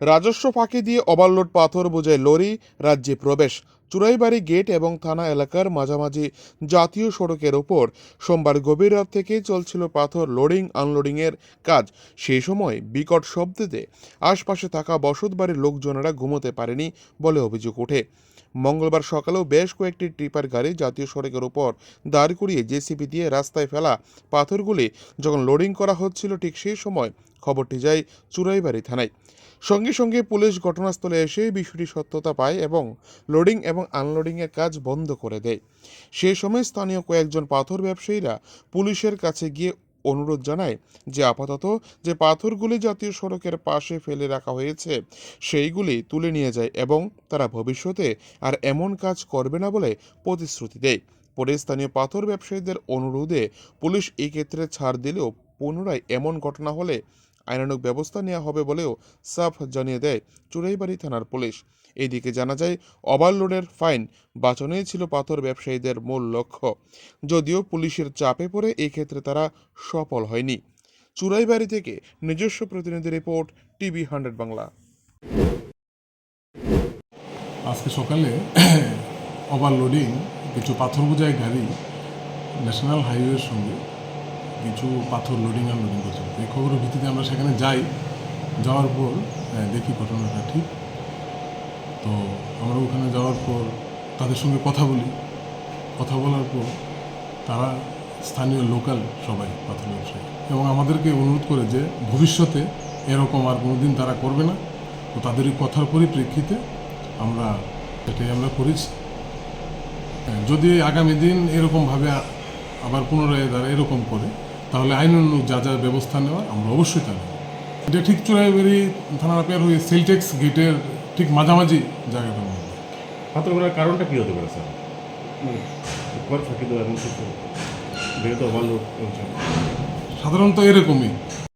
রাজস্ব ফাঁকি দিয়ে ওভারলোড পাথর বোঝায় লরি রাজ্যে প্রবেশ। চুরাইবাড়ি গেট এবং থানা এলাকার মাঝামাঝি জাতীয় সড়কের ওপর সোমবার গভীর রাত থেকে চলছিল পাথর লোডিং আনলোডিংয়ের কাজ। সেই সময় বিকট শব্দতে আশপাশে থাকা বসতবাড়ির লোকজনেরা ঘুমোতে পারেনি বলে অভিযোগ ওঠে। মঙ্গলবার সকালেও বেশ কয়েকটি ট্রিপার গাড়ি জাতীয় সড়কের উপর দাঁড় করিয়ে জেসিপি দিয়ে রাস্তায় ফেলা পাথরগুলি যখন লোডিং করা হচ্ছিল ঠিক সেই সময় খবরটি যায় চুরাইবাড়ি থানায়। সঙ্গে সঙ্গে পুলিশ ঘটনাস্থলে এসে বিষয়টি সত্যতা পায় এবং লোডিং এবং আনলোডিংয়ের কাজ বন্ধ করে দেয়। সেই সময় স্থানীয় কয়েকজন পাথর ব্যবসায়ীরা পুলিশের কাছে গিয়ে অনুরোধ জানায় যে আপাতত যে পাথরগুলি জাতীয় সড়কের পাশে ফেলে রাখা হয়েছে, সেইগুলি তুলে নিয়ে যায় এবং তারা ভবিষ্যতে আর এমন কাজ করবে না বলে প্রতিশ্রুতি দেয়। পরে স্থানীয় পাথর ব্যবসায়ীদের অনুরোধে পুলিশ এই ক্ষেত্রে ছাড় দিলেও পুনরায় এমন ঘটনা হলে আইনানুগ ব্যবস্থা নেওয়া হবে বলেও সাফ জানিয়ে দেয় চুরাইবাড়ি থানার পুলিশ। এদিকে জানা যায়, ওভারলোডের ফাইন বাঁচানোই ছিল পাথর ব্যবসায়ীদের মূল লক্ষ্য। যদিও পুলিশের চাপে পড়ে এই ক্ষেত্রে তারা সফল হয়নি। চুরাইবাড়ি থেকে নিজস্ব প্রতিনিধি রিপোর্ট, টিভি হান্ড্রেড বাংলা। আজকে সকালে ওভারলোডিং কিছু পাথর বোঝাই গাড়ি ন্যাশনাল হাইওয়ের সঙ্গে কিছু পাথর লোডিং আর লোডিং এই খবরের ভিত্তিতে আমরা সেখানে যাই যাওয়ার পর আহ, দেখি ঘটনাটা ঠিক। তো আমরা ওখানে যাওয়ার পর তাদের সঙ্গে কথা বলি। কথা বলার পর তারা স্থানীয় লোকাল সবাই পাথর ব্যবসায়ী। এবং আমাদেরকে অনুরোধ করে যে ভবিষ্যতে এরকম আর কোনোদিন তারা করবে না। তো তাদের কথার পরিপ্রেক্ষিতে আমরা এটাই আমরা করেছি। হ্যাঁ, যদি আগামী দিন এরকমভাবে আবার পুনরায় তারা এরকম করে তাহলে আইন অনুযায়ী যা যা ব্যবস্থা নেওয়ার আমরা অবশ্যই তা নেব। এটা ঠিক চুরাইবাড়ি থানার পেয়ার হয়ে সেলটেক্স গেটের ঠিক মাঝামাঝি জায়গাটার মধ্যে হাতের করার কারণটা কী হতে পারে স্যার? ফাঁকি দেওয়া এমন কিছু যেহেতু ওভারলোড সাধারণত এরকমই।